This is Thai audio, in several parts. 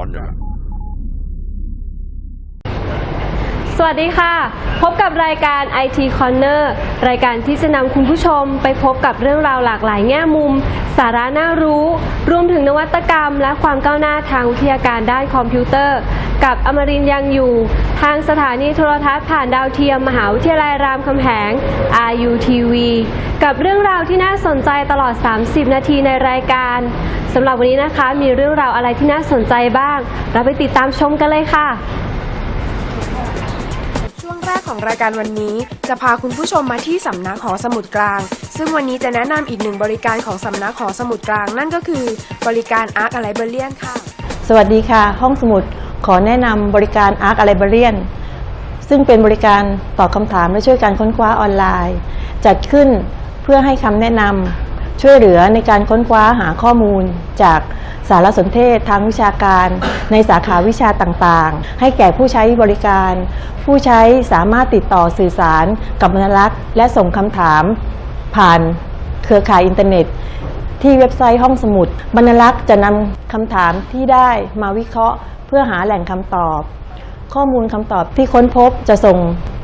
อน สวัสดีค่ะ พบกับรายการ IT Corner รายการที่จะนำคุณผู้ชมไปพบกับเรื่องราวหลากหลายแง่มุม สาระน่ารู้ รวมถึงนวัตกรรม และความก้าวหน้าทางวิทยาการด้านคอมพิวเตอร์ กับอมรินยังอยู่ ทางสถานีโทรทัศน์ผ่านดาวเทียม มหาวิทยาลัยรามคำแหง RUTV กับเรื่องราวที่น่าสนใจตลอด 30 นาทีในรายการสำหรับวันนี้นะคะ มีเรื่องราวอะไรที่น่าสนใจบ้าง เราไปติดตามชมกันเลยค่ะ งแรกของรายการวันนี้ จะพาคุณผู้ชมมาที่สำนักหอสมุดกลาง ซึ่งวันนี้จะแนะนำอีกหนึ่งบริการของสำนักหอสมุดกลาง นั่นก็คือบริการ Arc a Librarian ค่ะ สวัสดีค่ะ ห้องสมุดขอแนะนำบริการ Arc a Librarian ซึ่งเป็นบริการตอบคำถามและช่วยการค้นคว้าออนไลน์ จัดขึ้นเพื่อให้คำแนะนำช่วยเหลือในการค้นคว้าหาข้อมูลจาก สารสนเทศทางวิชาการ ในสาขาวิชาต่างๆ ให้แก่ผู้ใช้บริการ ผู้ใช้สามารถติดต่อสื่อสาร กับบรรลักษ์และส่งคำถาม ผ่านเครือข่ายอินเทอร์เน็ต ที่เว็บไซต์ห้องสมุดบรรลักษ์จะนำคำถามที่ได้มาวิเคราะห์ เพื่อหาแหล่งคำตอบ ข้อมูลคำตอบที่ค้นพบจะส่ง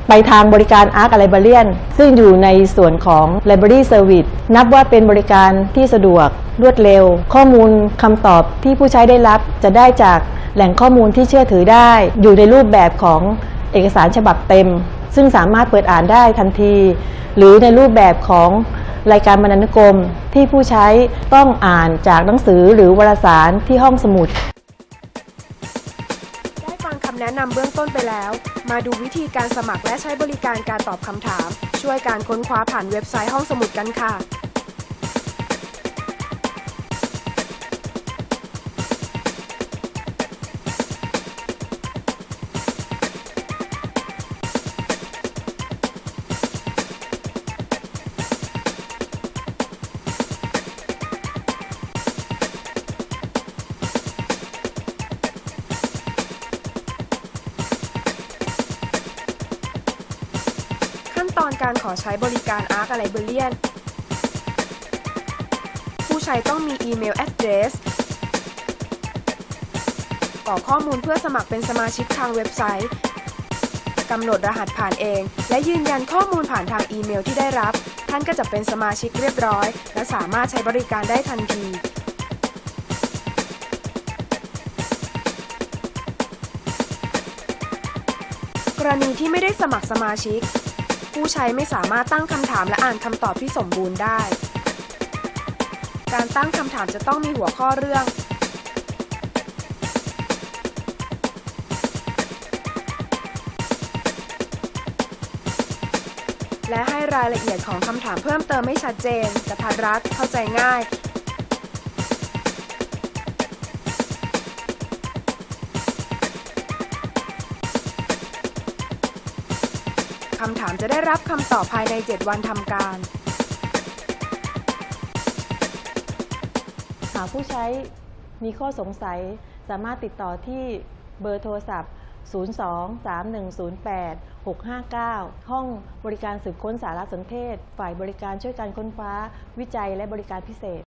ไปทางบริการ Arc Librarian ซึ่งอยู่ในส่วนของ Library Service นับว่าเป็นบริการที่สะดวกรวดเร็ว ข้อมูลคำตอบที่ผู้ใช้ได้รับจะได้จากแหล่งข้อมูลที่เชื่อถือได้ อยู่ในรูปแบบของเอกสารฉบับเต็ม ซึ่งสามารถเปิดอ่านได้ทันที หรือในรูปแบบของรายการบรรณานุกรมที่ผู้ใช้ต้องอ่านจากหนังสือหรือวารสารที่ห้องสมุดำแนะนำเบื้องต้นไปแล้ว มาดูวิธีการสมัครและใช้บริการการตอบคำถาม ช่วยการค้นคว้าผ่านเว็บไซต์ห้องสมุดกันค่ะ อนการขอใช้บริการ Arc a Librarian ผู้ใช้ต้องมีอีเมล address กรอกข้อมูลเพื่อสมัครเป็นสมาชิกทางเว็บไซต์ กำหนดรหัสผ่านเอง และยืนยันข้อมูลผ่านทางอีเมลที่ได้รับ ท่านก็จะเป็นสมาชิกเรียบร้อย และสามารถใช้บริการได้ทันที กรณีที่ไม่ได้สมัครสมาชิก ผู้ใช้ไม่สามารถตั้งคำถามและอ่านคำตอบที่สมบูรณ์ได้ การตั้งคำถามจะต้องมีหัวข้อเรื่อง และให้รายละเอียดของคำถามเพิ่มเติมไม่ชัดเจนกระทัดรัดเข้าใจง่ายำถามจะได้รับคำตอบภายใน 7 วันทำการ หากผู้ใช้มีข้อสงสัยสามารถติดต่อที่เบอร์โทรศัพท์ 02-3108-659 ห้องบริการสืบค้นสารสนเทศ ฝ่ายบริการช่วยการค้นคว้า วิจัยและบริการพิเศษ